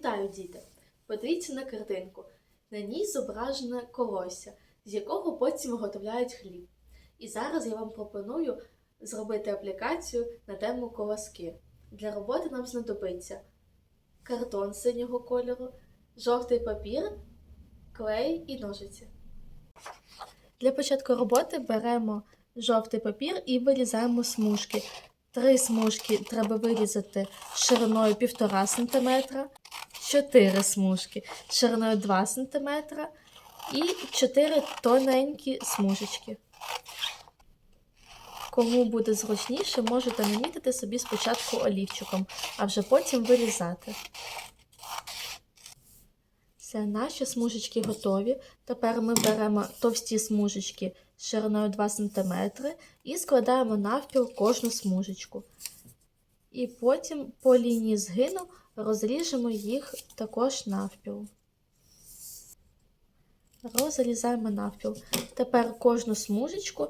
Вітаю, діти! Подивіться на картинку. На ній зображене колосся, з якого потім виготовляють хліб. І зараз я вам пропоную зробити аплікацію на тему колоски. Для роботи нам знадобиться картон синього кольору, жовтий папір, клей і ножиці. Для початку роботи беремо жовтий папір і вирізаємо смужки. Три смужки треба вирізати шириною 1,5 см, 4 смужки шириною 2 см і 4 тоненькі смужечки. Кому буде зручніше, можете намітити собі спочатку олівчиком, а вже потім вирізати. Все, наші смужечки готові. Тепер ми беремо товсті смужечки шириною 2 см і складаємо навпіл кожну смужечку. І потім по лінії згину розріжемо їх також навпіл. Розрізаємо навпіл. Тепер кожну смужечку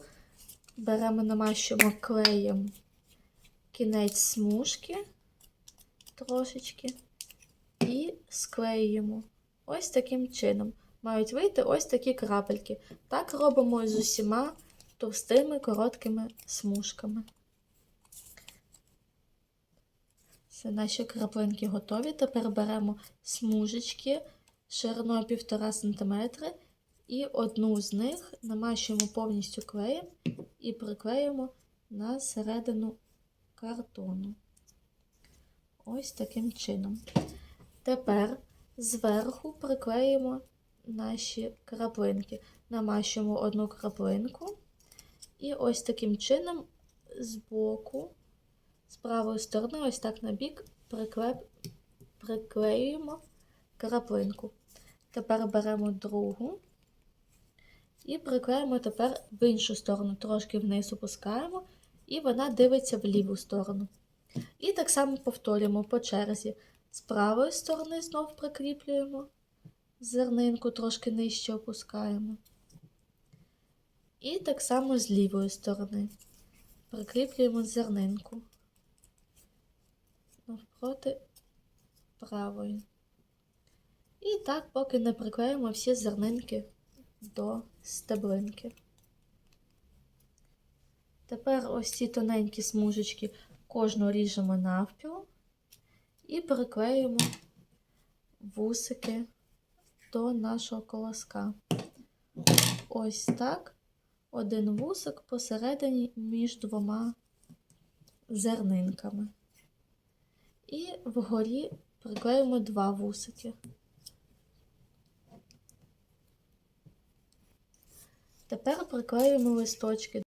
беремо, намащуємо клеєм кінець смужки трошечки і склеюємо. Ось таким чином. Мають вийти ось такі крапельки. Так робимо з усіма товстими короткими смужками. Все, наші краплинки готові. Тепер беремо смужечки шириною 1,5 см і одну з них намащуємо повністю клеєм і приклеїмо на середину картону. Ось таким чином. Тепер зверху приклеїмо наші краплинки. Намащуємо одну краплинку і ось таким чином з боку, з правої сторони, ось так на бік, приклеп... приклеюємо краплинку. Тепер беремо другу і приклеїмо тепер в іншу сторону, трошки вниз опускаємо, і вона дивиться в ліву сторону. І так само повторюємо по черзі. З правої сторони знов прикріплюємо, зернинку трошки нижче опускаємо. І так само з лівої сторони прикріплюємо зернинку навпроти правої. І так, поки не приклеїмо всі зернинки до стеблинки. Тепер ось ці тоненькі смужечки кожну ріжемо навпіл і приклеїмо вусики до нашого колоска. Ось так. Один вусик посередині між двома зернинками. І вгорі приклеїмо два вусики. Тепер приклеїмо листочки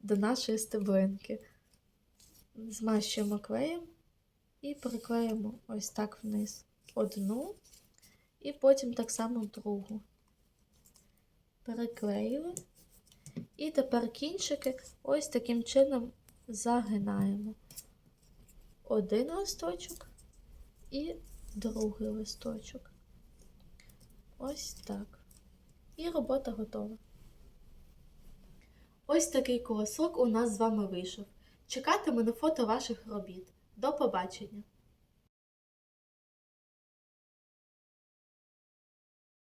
до нашої стеблинки. Змащуємо клеєм і приклеїмо ось так вниз одну, і потім так само другу. Переклеїли. І тепер кінчики ось таким чином загинаємо. Один листочок і другий листочок. Ось так. І робота готова. Ось такий колосок у нас з вами вийшов. Чекатиме на фото ваших робіт. До побачення!